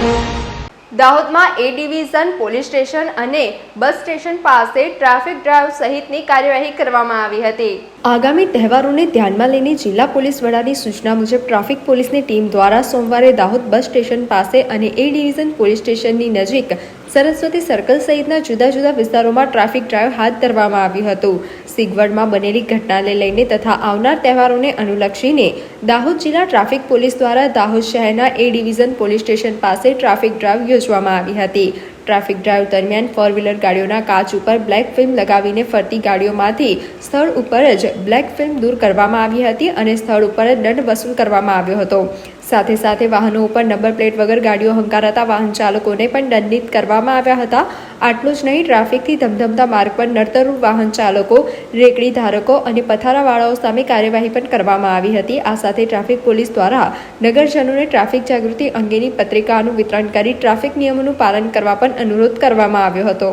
Thank you. દાહોદમાં એ division police station અને bus station પાસે ટ્રાફિક ડ્રાઈવ સહિતની કાર્યવાહી કરવામાં આવી હતી. આગામી તહેવારોને ધ્યાનમાં લઈને જિલ્લા પોલીસ વડાની સૂચના મુજબ ટ્રાફિક પોલીસની ટીમ દ્વારા સોમવારે દાહોદ બસ સ્ટેશન પાસે અને એ ડિવિઝન પોલીસ સ્ટેશનની નજીક સરસ્વતી સર્કલ સહિતના જુદા જુદા વિસ્તારોમાં ટ્રાફિક ડ્રાઈવ હાથ ધરવામાં આવ્યું હતું. સિગવડમાં બનેલી ઘટનાને લઈને તથા આવનાર તહેવારોને અનુલક્ષીને દાહોદ જિલ્લા ટ્રાફિક પોલીસ દ્વારા દાહોદ શહેરના એ ડિવિઝન પોલીસ સ્ટેશન પાસે ટ્રાફિક ડ્રાઈવ યોજવામાં આવી હતી. ટ્રાફિક ડ્રાઈવ દરમિયાન ફોર વ્હીલર ગાડીઓના કાચ ઉપર બ્લેક ફિલ્મ લગાવીને ફરતી ગાડીઓમાંથી સ્થળ ઉપર જ બ્લેક ફિલ્મ દૂર કરવામાં આવી હતી અને સ્થળ ઉપર જ દંડ વસૂલ કરવામાં આવ્યો હતો. સાથે સાથે વાહનો ઉપર નંબર પ્લેટ વગર ગાડીઓ હંકારાતા વાહન ચાલકોને પણ દંડિત કરવામાં આવ્યા હતા. આટલું જ નહીં, ટ્રાફિકથી ધમધમતા માર્ગ પર નડતરરૂપ વાહન ચાલકો, રેકડી ધારકો અને પથારાવાળાઓ સામે કાર્યવાહી પણ કરવામાં આવી હતી. આ સાથે ટ્રાફિક પોલીસ દ્વારા નગરજનોને ટ્રાફિક જાગૃતિ અંગેની પત્રિકાનું વિતરણ કરી ટ્રાફિક નિયમોનું પાલન કરવા પણ અનુરોધ કરવામાં આવ્યો હતો.